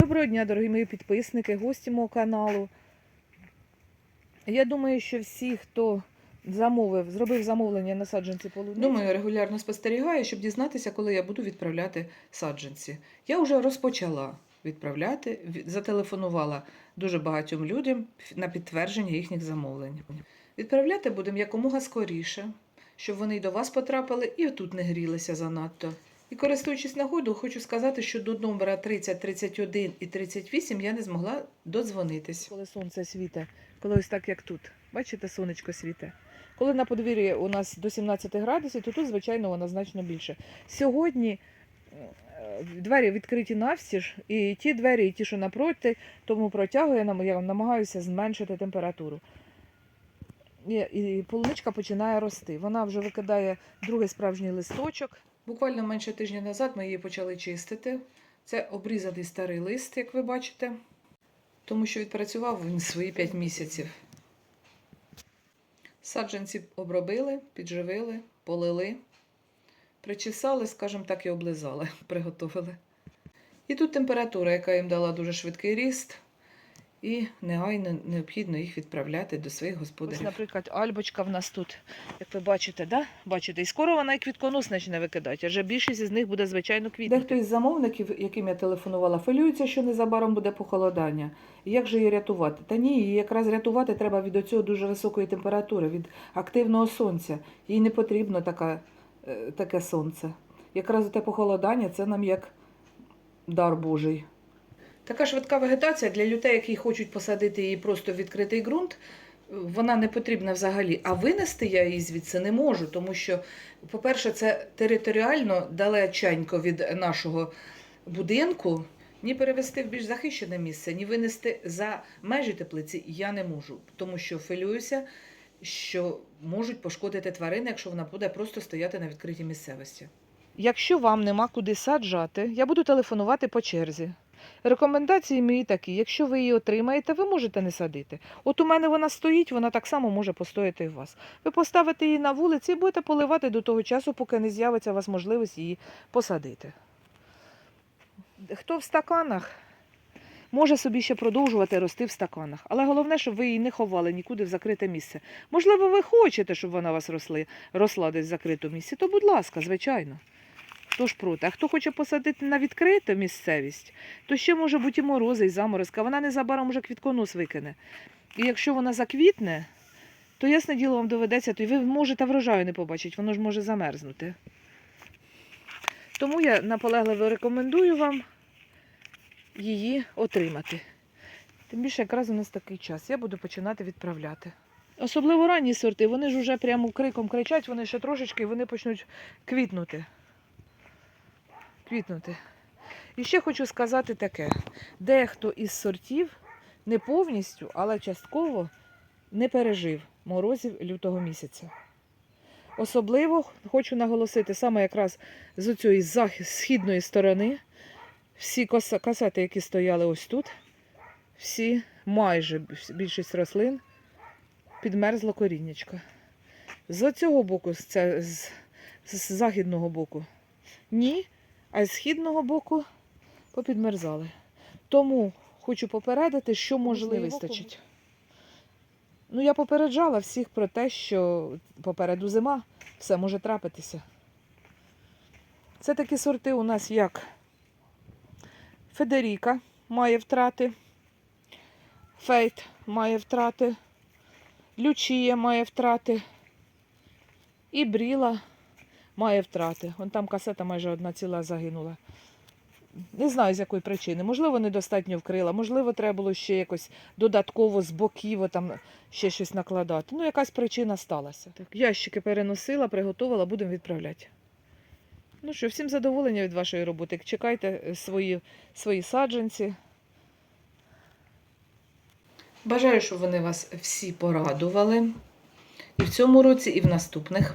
Доброго дня, дорогі мої підписники, гості мого каналу. Я думаю, що всі, хто замовив, зробив замовлення на саджанці полуниці, Думаю, регулярно спостерігаю, щоб дізнатися, коли я буду відправляти саджанці. Я вже розпочала відправляти, ві- зателефонувала дуже багатьом людям на підтвердження їхніх замовлень. Відправляти будемо якомога скоріше, щоб вони й до вас потрапили і тут не грілися занадто. І користуючись нагодою, хочу сказати, що до номера 30, 31 і 38 я не змогла додзвонитись. коли сонце світе, коли ось так, як тут. Бачите, сонечко світе. Коли на подвір'ї у нас до 17 градусів, то тут, звичайно, воно значно більше. Сьогодні е, двері відкриті навстіж, і ті двері, і ті, що напроти, тому протягую, я нам- я намагаюся зменшити температуру. І полуничка починає рости. Вона вже викидає другий справжній листочок. Буквально менше тижня назад ми її почали чистити. Це обрізаний старий лист, як ви бачите, тому що відпрацював він свої 5 місяців. Саджанці обробили, підживили, полили, причесали, скажімо так, і облизали, приготовили. І тут температура, яка їм дала дуже швидкий ріст, і негайно необхідно їх відправляти до своїх Ось, наприклад, альбочка в нас тут, як ви бачите, да? бачите, і скоро вона і квітконос почне викидати, адже більшість із них буде, звичайно, квітнути. Дехто із замовників, яким я телефонувала, хвилюється, що незабаром буде похолодання. І Як же її рятувати? Та ні, її якраз рятувати треба від оцього дуже високої температури, від активного сонця. Їй не потрібно така, е, таке сонце. Якраз те похолодання це нам як дар Божий. Така швидка вегетація для людей, які хочуть посадити її просто в відкритий ґрунт, вона не потрібна взагалі. А винести я її звідси не можу, тому що, по-перше, це територіально далеченько від нашого будинку. Ні перевести в більш захищене місце, ні винести за межі теплиці я не можу, тому що хвилююся, що можуть пошкодити тварини, якщо вона буде просто стояти на відкритій місцевості. Якщо вам нема куди саджати, я буду телефонувати по черзі. Рекомендації мої такі: якщо ви її отримаєте, ви можете не садити. От у мене вона стоїть, вона так само може постояти у вас. Ви поставите її на вулиці і будете поливати до того часу, поки не з'явиться у вас можливість її посадити. Хто в стаканах, може собі ще продовжувати рости в стаканах. Але головне, щоб ви її не ховали нікуди в закрите місце. Можливо, ви хочете, щоб вона у вас росли, росла десь в закритому місці, то будь ласка, звичайно. Ж проти? А хто хоче посадити на відкриту місцевість, то ще може бути і морози, і заморозка. Вона незабаром уже квітконос викине. І якщо вона заквітне, то ясне діло вам доведеться, то ви можете врожаю не побачити, воно ж може замерзнути. Тому я наполегливо рекомендую вам її отримати. Тим більше якраз у нас такий час. Я буду починати відправляти. Особливо ранні сорти, вони ж вже прямо криком кричать, вони ще трошечки і вони почнуть квітнути. Квітнути. І ще хочу сказати таке: дехто із сортів не повністю, але частково не пережив морозів лютого місяця. Особливо хочу наголосити саме якраз з цієї східної сторони. Всі касети, які стояли ось тут, всі майже більшість рослин підмерзло коріннячко. З цього боку, з, з, з західного боку, ні, а з східного боку попідмерзали. Тому хочу попередити, що може не Можливо, вистачить. Ну, я попереджала всіх про те, що попереду зима, все може трапитися. Це такі сорти у нас, як Федеріка має втрати, Фейт має втрати, Лючія має втрати, і Бріла має втрати. Вон там касета майже одна ціла загинула. Не знаю, з якої причини. Можливо, недостатньо вкрила, можливо, треба було ще якось додатково з боків там ще щось накладати. Ну, якась причина сталася. Так, ящики переносила, приготувала, будемо відправляти. Ну що, всім задоволення від вашої роботи. Чекайте е, свої, свої саджанці. Бажаю, щоб вони вас всі порадували і в цьому році, і в наступних.